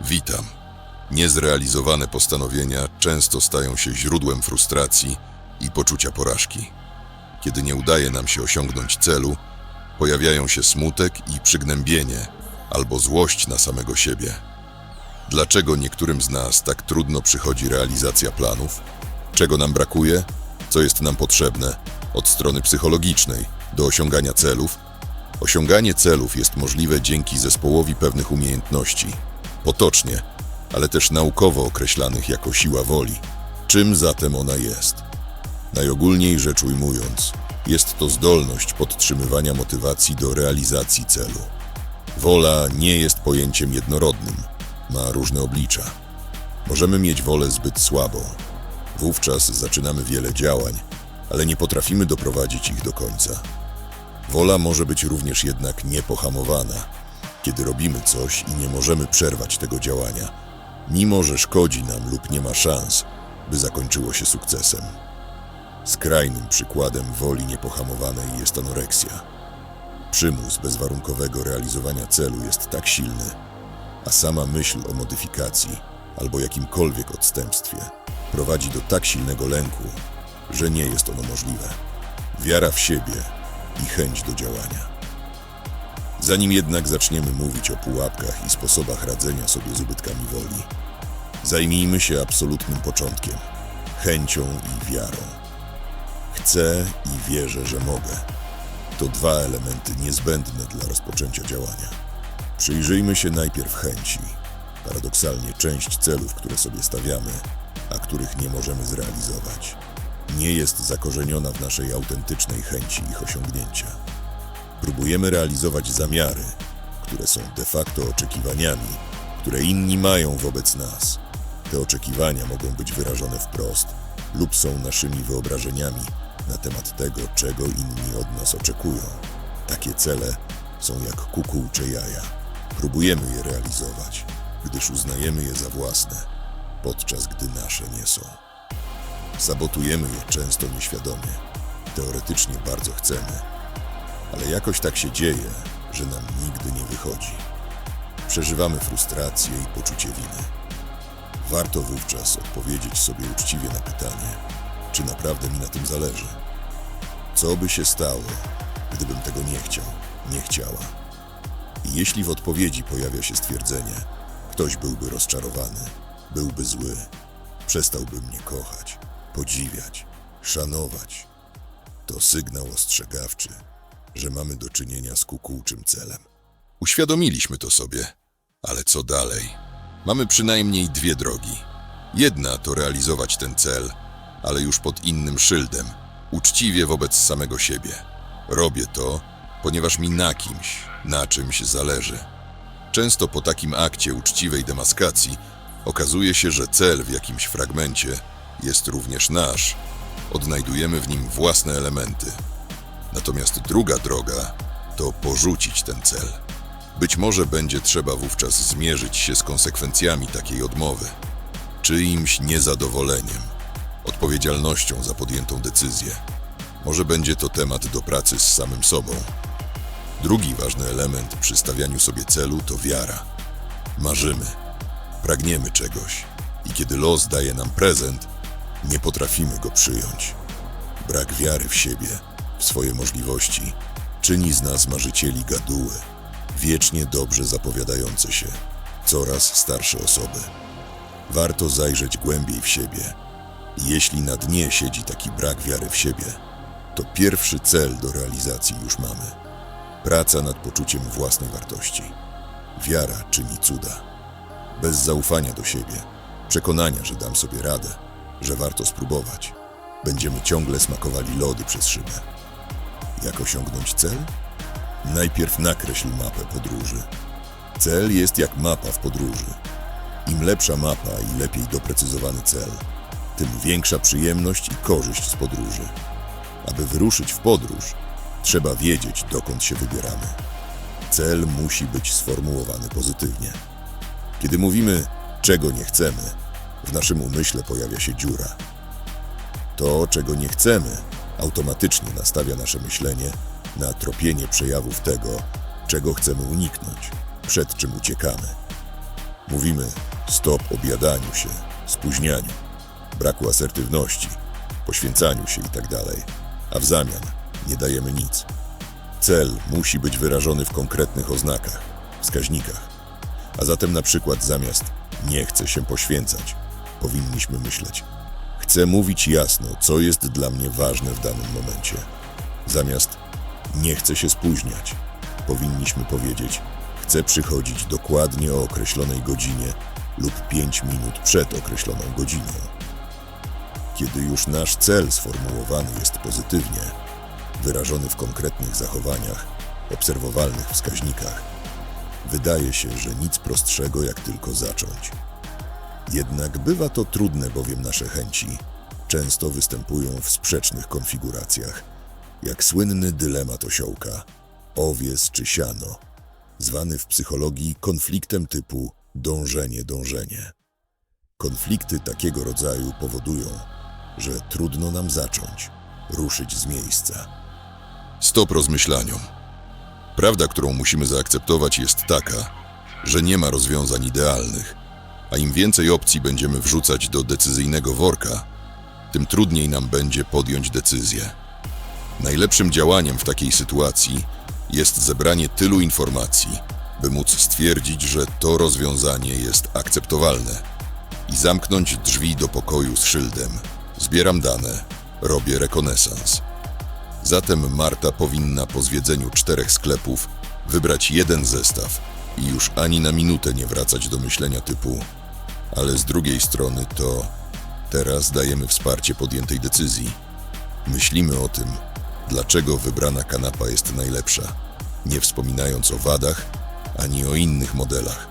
Witam. Niezrealizowane postanowienia często stają się źródłem frustracji i poczucia porażki. Kiedy nie udaje nam się osiągnąć celu, pojawiają się smutek i przygnębienie albo złość na samego siebie. Dlaczego niektórym z nas tak trudno przychodzi realizacja planów? Czego nam brakuje? Co jest nam potrzebne od strony psychologicznej do osiągania celów? Osiąganie celów jest możliwe dzięki zespołowi pewnych umiejętności, potocznie, ale też naukowo określanych jako siła woli. Czym zatem ona jest? Najogólniej rzecz ujmując, jest to zdolność podtrzymywania motywacji do realizacji celu. Wola nie jest pojęciem jednorodnym, ma różne oblicza. Możemy mieć wolę zbyt słabą. Wówczas zaczynamy wiele działań, ale nie potrafimy doprowadzić ich do końca. Wola może być również jednak niepohamowana, kiedy robimy coś i nie możemy przerwać tego działania, mimo że szkodzi nam lub nie ma szans, by zakończyło się sukcesem. Skrajnym przykładem woli niepohamowanej jest anoreksja. Przymus bezwarunkowego realizowania celu jest tak silny, a sama myśl o modyfikacji albo jakimkolwiek odstępstwie prowadzi do tak silnego lęku, że nie jest ono możliwe. Wiara w siebie i chęć do działania. Zanim jednak zaczniemy mówić o pułapkach i sposobach radzenia sobie z ubytkami woli, zajmijmy się absolutnym początkiem chęcią i wiarą. Chcę i wierzę, że mogę. To dwa elementy niezbędne dla rozpoczęcia działania. Przyjrzyjmy się najpierw chęci. Paradoksalnie część celów, które sobie stawiamy, a których nie możemy zrealizować, nie jest zakorzeniona w naszej autentycznej chęci ich osiągnięcia. Próbujemy realizować zamiary, które są de facto oczekiwaniami, które inni mają wobec nas. Te oczekiwania mogą być wyrażone wprost lub są naszymi wyobrażeniami na temat tego, czego inni od nas oczekują. Takie cele są jak kukułcze jaja. Próbujemy je realizować, gdyż uznajemy je za własne, podczas gdy nasze nie są. Sabotujemy je często nieświadomie. Teoretycznie bardzo chcemy, ale jakoś tak się dzieje, że nam nigdy nie wychodzi. Przeżywamy frustrację i poczucie winy. Warto wówczas odpowiedzieć sobie uczciwie na pytanie, czy naprawdę mi na tym zależy. Co by się stało, gdybym tego nie chciał, nie chciała? I jeśli w odpowiedzi pojawia się stwierdzenie, ktoś byłby rozczarowany, byłby zły, przestałby mnie kochać, podziwiać, szanować, to sygnał ostrzegawczy, że mamy do czynienia z kukułczym celem. Uświadomiliśmy to sobie, ale co dalej? Mamy przynajmniej dwie drogi. Jedna to realizować ten cel, ale już pod innym szyldem, uczciwie wobec samego siebie. Robię to, ponieważ mi na kimś, na czymś zależy. Często po takim akcie uczciwej demaskacji okazuje się, że cel w jakimś fragmencie jest również nasz. Odnajdujemy w nim własne elementy. Natomiast druga droga to porzucić ten cel. Być może będzie trzeba wówczas zmierzyć się z konsekwencjami takiej odmowy, czyimś niezadowoleniem, odpowiedzialnością za podjętą decyzję. Może będzie to temat do pracy z samym sobą. Drugi ważny element przy stawianiu sobie celu to wiara. Marzymy, pragniemy czegoś i kiedy los daje nam prezent, nie potrafimy go przyjąć. Brak wiary w siebie, w swoje możliwości, czyni z nas marzycieli gaduły, wiecznie dobrze zapowiadające się, coraz starsze osoby. Warto zajrzeć głębiej w siebie. Jeśli na dnie siedzi taki brak wiary w siebie, to pierwszy cel do realizacji już mamy. Praca nad poczuciem własnej wartości. Wiara czyni cuda. Bez zaufania do siebie, przekonania, że dam sobie radę, że warto spróbować, będziemy ciągle smakowali lody przez szybę. Jak osiągnąć cel? Najpierw nakreśl mapę podróży. Cel jest jak mapa w podróży. Im lepsza mapa i lepiej doprecyzowany cel, tym większa przyjemność i korzyść z podróży. Aby wyruszyć w podróż, trzeba wiedzieć, dokąd się wybieramy. Cel musi być sformułowany pozytywnie. Kiedy mówimy, czego nie chcemy, w naszym umyśle pojawia się dziura. To, czego nie chcemy, automatycznie nastawia nasze myślenie na tropienie przejawów tego, czego chcemy uniknąć, przed czym uciekamy. Mówimy stop obiadaniu się, spóźnianiu, braku asertywności, poświęcaniu się itd., a w zamian nie dajemy nic. Cel musi być wyrażony w konkretnych oznakach, wskaźnikach. A zatem na przykład zamiast nie chcę się poświęcać, powinniśmy myśleć chcę mówić jasno, co jest dla mnie ważne w danym momencie. Zamiast nie chcę się spóźniać, powinniśmy powiedzieć chcę przychodzić dokładnie o określonej godzinie lub 5 minut przed określoną godziną. Kiedy już nasz cel sformułowany jest pozytywnie, wyrażony w konkretnych zachowaniach, obserwowalnych wskaźnikach, wydaje się, że nic prostszego jak tylko zacząć. Jednak bywa to trudne, bowiem nasze chęci często występują w sprzecznych konfiguracjach, jak słynny dylemat osiołka, owiec czy siano, zwany w psychologii konfliktem typu dążenie-dążenie. Konflikty takiego rodzaju powodują, że trudno nam zacząć, ruszyć z miejsca. Stop rozmyślaniom. Prawda, którą musimy zaakceptować, jest taka, że nie ma rozwiązań idealnych, a im więcej opcji będziemy wrzucać do decyzyjnego worka, tym trudniej nam będzie podjąć decyzję. Najlepszym działaniem w takiej sytuacji jest zebranie tylu informacji, by móc stwierdzić, że to rozwiązanie jest akceptowalne i zamknąć drzwi do pokoju z szyldem. Zbieram dane, robię rekonesans. Zatem Marta powinna po zwiedzeniu czterech sklepów wybrać jeden zestaw i już ani na minutę nie wracać do myślenia typu ale z drugiej strony to teraz dajemy wsparcie podjętej decyzji. Myślimy o tym, dlaczego wybrana kanapa jest najlepsza, nie wspominając o wadach ani o innych modelach.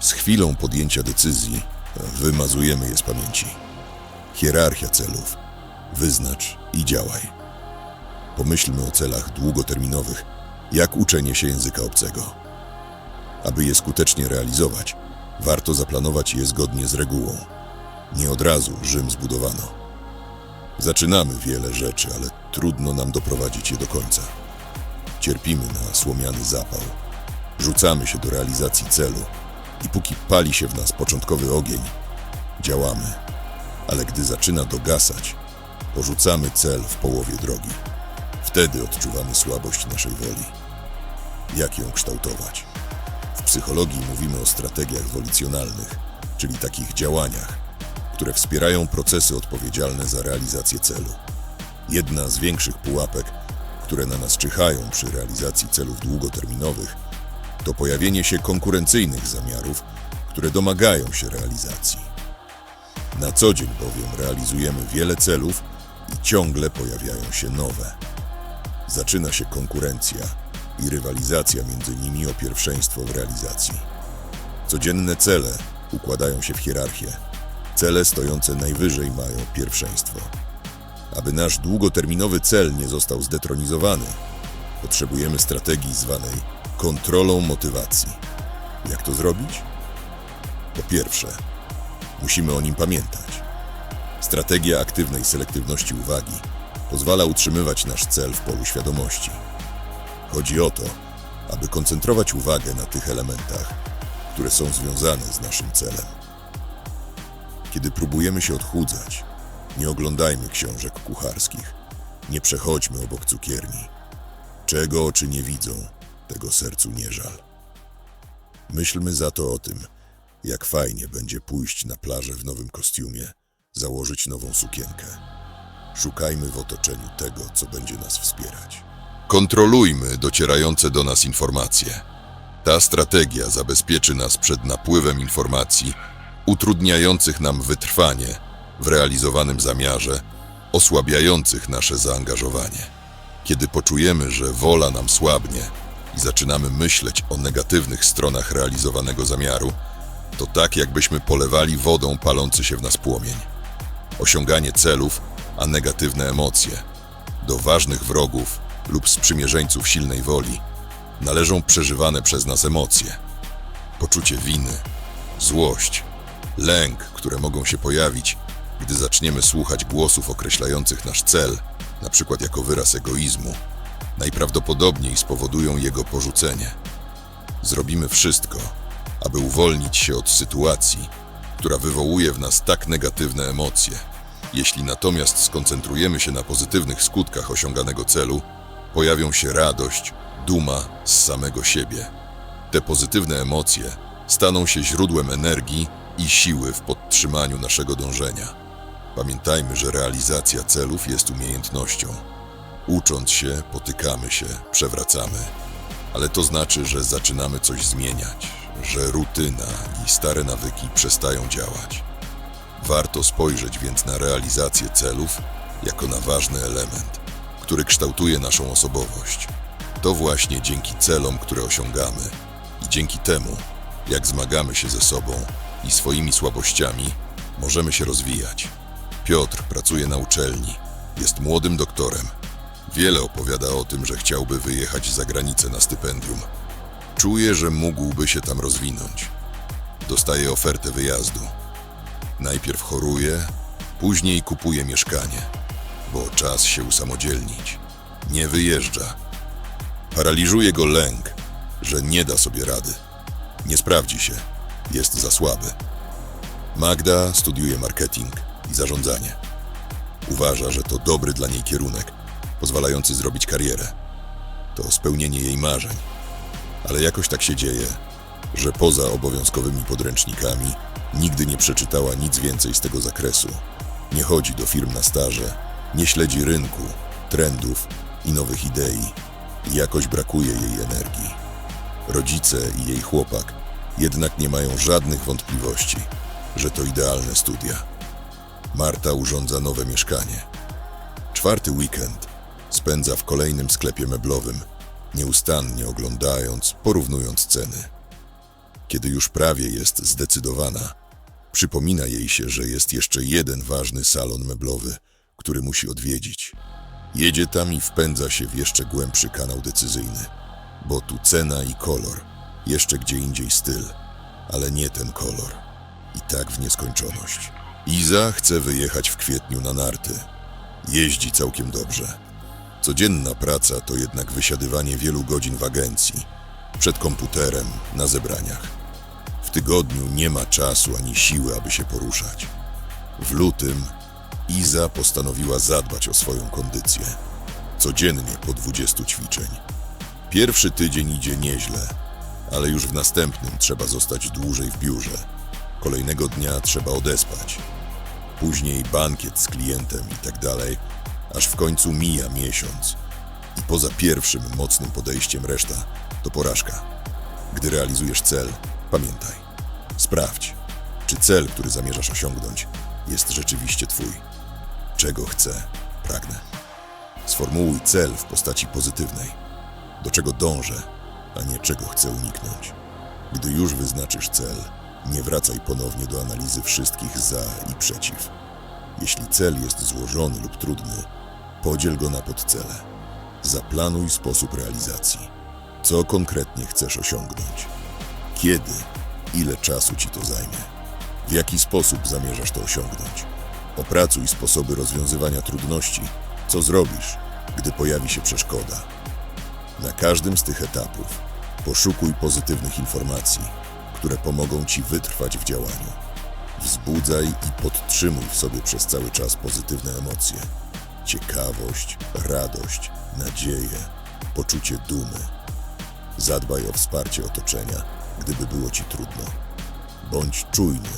Z chwilą podjęcia decyzji wymazujemy je z pamięci. Hierarchia celów. Wyznacz i działaj. Pomyślmy o celach długoterminowych, jak uczenie się języka obcego. Aby je skutecznie realizować, warto zaplanować je zgodnie z regułą. Nie od razu Rzym zbudowano. Zaczynamy wiele rzeczy, ale trudno nam doprowadzić je do końca. Cierpimy na słomiany zapał. Rzucamy się do realizacji celu i póki pali się w nas początkowy ogień, działamy. Ale gdy zaczyna dogasać, porzucamy cel w połowie drogi. Wtedy odczuwamy słabość naszej woli. Jak ją kształtować? Psychologii mówimy o strategiach wolicjonalnych, czyli takich działaniach, które wspierają procesy odpowiedzialne za realizację celu. Jedna z większych pułapek, które na nas czyhają przy realizacji celów długoterminowych, to pojawienie się konkurencyjnych zamiarów, które domagają się realizacji. Na co dzień bowiem realizujemy wiele celów i ciągle pojawiają się nowe. Zaczyna się konkurencja i rywalizacja między nimi o pierwszeństwo w realizacji. Codzienne cele układają się w hierarchię. Cele stojące najwyżej mają pierwszeństwo. Aby nasz długoterminowy cel nie został zdetronizowany, potrzebujemy strategii zwanej kontrolą motywacji. Jak to zrobić? Po pierwsze, musimy o nim pamiętać. Strategia aktywnej selektywności uwagi pozwala utrzymywać nasz cel w polu świadomości. Chodzi o to, aby koncentrować uwagę na tych elementach, które są związane z naszym celem. Kiedy próbujemy się odchudzać, nie oglądajmy książek kucharskich, nie przechodźmy obok cukierni. Czego oczy nie widzą, tego sercu nie żal. Myślmy za to o tym, jak fajnie będzie pójść na plażę w nowym kostiumie, założyć nową sukienkę. Szukajmy w otoczeniu tego, co będzie nas wspierać. Kontrolujmy docierające do nas informacje. Ta strategia zabezpieczy nas przed napływem informacji utrudniających nam wytrwanie w realizowanym zamiarze, osłabiających nasze zaangażowanie. Kiedy poczujemy, że wola nam słabnie i zaczynamy myśleć o negatywnych stronach realizowanego zamiaru, to tak jakbyśmy polewali wodą palący się w nas płomień. Osiąganie celów, a negatywne emocje do ważnych wrogów lub sprzymierzeńców silnej woli należą przeżywane przez nas emocje. Poczucie winy, złość, lęk, które mogą się pojawić, gdy zaczniemy słuchać głosów określających nasz cel, na przykład jako wyraz egoizmu, najprawdopodobniej spowodują jego porzucenie. Zrobimy wszystko, aby uwolnić się od sytuacji, która wywołuje w nas tak negatywne emocje. Jeśli natomiast skoncentrujemy się na pozytywnych skutkach osiąganego celu, pojawią się radość, duma z samego siebie. Te pozytywne emocje staną się źródłem energii i siły w podtrzymaniu naszego dążenia. Pamiętajmy, że realizacja celów jest umiejętnością. Ucząc się, potykamy się, przewracamy. Ale to znaczy, że zaczynamy coś zmieniać, że rutyna i stare nawyki przestają działać. Warto spojrzeć więc na realizację celów jako na ważny element, który kształtuje naszą osobowość. To właśnie dzięki celom, które osiągamy i dzięki temu, jak zmagamy się ze sobą i swoimi słabościami, możemy się rozwijać. Piotr pracuje na uczelni, jest młodym doktorem. Wiele opowiada o tym, że chciałby wyjechać za granicę na stypendium. Czuje, że mógłby się tam rozwinąć. Dostaje ofertę wyjazdu. Najpierw choruje, później kupuje mieszkanie, bo czas się usamodzielnić. Nie wyjeżdża. Paraliżuje go lęk, że nie da sobie rady. Nie sprawdzi się, jest za słaby. Magda studiuje marketing i zarządzanie. Uważa, że to dobry dla niej kierunek, pozwalający zrobić karierę. To spełnienie jej marzeń. Ale jakoś tak się dzieje, że poza obowiązkowymi podręcznikami nigdy nie przeczytała nic więcej z tego zakresu. Nie chodzi do firm na staże, nie śledzi rynku, trendów i nowych idei. Jakoś brakuje jej energii. Rodzice i jej chłopak jednak nie mają żadnych wątpliwości, że to idealne studia. Marta urządza nowe mieszkanie. Czwarty weekend spędza w kolejnym sklepie meblowym, nieustannie oglądając, porównując ceny. Kiedy już prawie jest zdecydowana, przypomina jej się, że jest jeszcze jeden ważny salon meblowy, który musi odwiedzić. Jedzie tam i wpędza się w jeszcze głębszy kanał decyzyjny, bo tu cena i kolor, jeszcze gdzie indziej styl, ale nie ten kolor. I tak w nieskończoność. Iza chce wyjechać w kwietniu na narty. Jeździ całkiem dobrze. Codzienna praca to jednak wysiadywanie wielu godzin w agencji, przed komputerem, na zebraniach. W tygodniu nie ma czasu ani siły, aby się poruszać. W lutym Iza postanowiła zadbać o swoją kondycję. Codziennie po 20 ćwiczeń. Pierwszy tydzień idzie nieźle, ale już w następnym trzeba zostać dłużej w biurze. Kolejnego dnia trzeba odespać. Później bankiet z klientem i tak dalej, aż w końcu mija miesiąc. I poza pierwszym mocnym podejściem reszta to porażka. Gdy realizujesz cel, pamiętaj. Sprawdź, czy cel, który zamierzasz osiągnąć, jest rzeczywiście twój. Czego chcę, pragnę. Sformułuj cel w postaci pozytywnej. Do czego dążę, a nie czego chcę uniknąć. Gdy już wyznaczysz cel, nie wracaj ponownie do analizy wszystkich za i przeciw. Jeśli cel jest złożony lub trudny, podziel go na podcele. Zaplanuj sposób realizacji. Co konkretnie chcesz osiągnąć? Kiedy? Ile czasu ci to zajmie? W jaki sposób zamierzasz to osiągnąć? Opracuj sposoby rozwiązywania trudności. Co zrobisz, gdy pojawi się przeszkoda? Na każdym z tych etapów poszukuj pozytywnych informacji, które pomogą ci wytrwać w działaniu. Wzbudzaj i podtrzymuj w sobie przez cały czas pozytywne emocje. Ciekawość, radość, nadzieję, poczucie dumy. Zadbaj o wsparcie otoczenia, gdyby było ci trudno. Bądź czujny,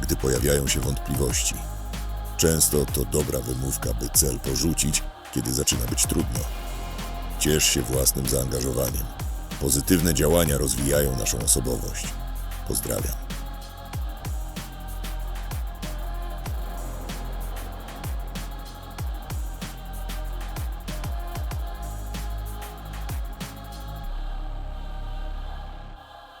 gdy pojawiają się wątpliwości. Często to dobra wymówka, by cel porzucić, kiedy zaczyna być trudno. Ciesz się własnym zaangażowaniem. Pozytywne działania rozwijają naszą osobowość. Pozdrawiam.